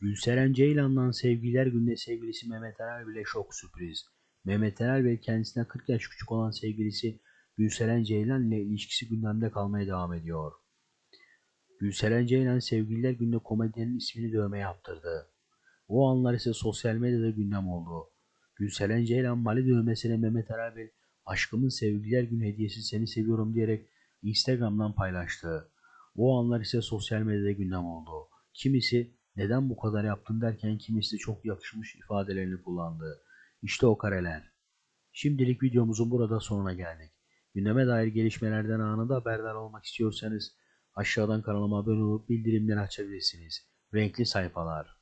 Gülseren Ceylan'dan sevgililer gününe sevgilisi Mehmet Erer bile şok sürpriz. Mehmet Erer ve kendisine 40 yaş küçük olan sevgilisi Gülseren Ceylan ile ilişkisi gündemde kalmaya devam ediyor. Gülseren Ceylan sevgililer gününe komedyenin ismini dövme yaptırdı. O anlar ise sosyal medyada gündem oldu. Gülseren Ceylan Mali dövmesine Mehmet Erer aşkımın sevgililer günü hediyesi seni seviyorum diyerek Instagram'dan paylaştı. O anlar ise sosyal medyada gündem oldu. Kimisi neden bu kadar yaptın derken kimisi çok yakışmış ifadelerini kullandı. İşte o kareler. Şimdilik videomuzun burada sonuna geldik. Gündeme dair gelişmelerden anında haberdar olmak istiyorsanız aşağıdan kanalıma abone olup bildirimleri açabilirsiniz. Renkli sayfalar.